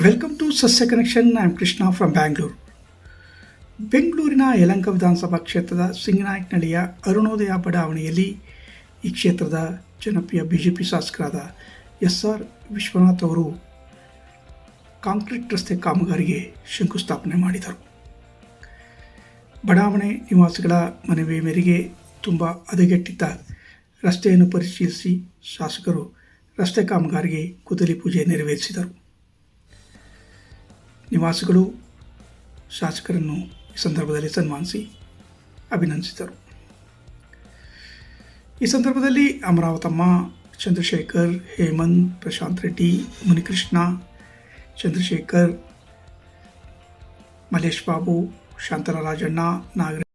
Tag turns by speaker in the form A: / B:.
A: Welcome to Sasya connection I am Krishna from Bangalore ಬೆಂಗಳೂರಿನ ಯಲಂಕ ವಿಧಾನಸಭಾ ಕ್ಷೇತ್ರದ ಸಿಂಗನಾಯಕನಹಳ್ಳಿಯ ಅರುಣೋದಯ ಬಡಾವಣೆಯಲ್ಲಿ ಈ ಕ್ಷೇತ್ರದ ಜನಪ್ರಿಯ ಬಿ ಜೆ ಪಿ ಶಾಸಕರಾದ ಎಸ್ ಆರ್ ವಿಶ್ವನಾಥ್ ಅವರು ಕಾಂಕ್ರೀಟ್ ರಸ್ತೆ ಕಾಮಗಾರಿಗೆ ಶಂಕುಸ್ಥಾಪನೆ ಮಾಡಿದರು. ಬಡಾವಣೆ ನಿವಾಸಿಗಳ ಮನವಿ ಮೇರೆಗೆ ತುಂಬ ಹದಗೆಟ್ಟಿದ್ದ ರಸ್ತೆಯನ್ನು ಪರಿಶೀಲಿಸಿ ಶಾಸಕರು ರಸ್ತೆ ಕಾಮಗಾರಿಗೆ ಕುದಲಿ ಪೂಜೆ ನೆರವೇರಿಸಿದರು. ನಿವಾಸಿಗಳು ಶಾಸಕರನ್ನು ಈ ಸಂದರ್ಭದಲ್ಲಿ ಸನ್ಮಾನಿಸಿ ಅಭಿನಂದಿಸಿದರು. ಈ ಸಂದರ್ಭದಲ್ಲಿ ಅಮರಾವತಮ್ಮ, ಚಂದ್ರಶೇಖರ್, ಹೇಮಂತ್, ಪ್ರಶಾಂತ್ ರೆಡ್ಡಿ, ಮುನಿಕೃಷ್ಣ, ಚಂದ್ರಶೇಖರ್, ಮಲ್ಲೇಶ್ ಬಾಬು ಶಾಂತನರಾಜಣ್ಣ ನಾಗರ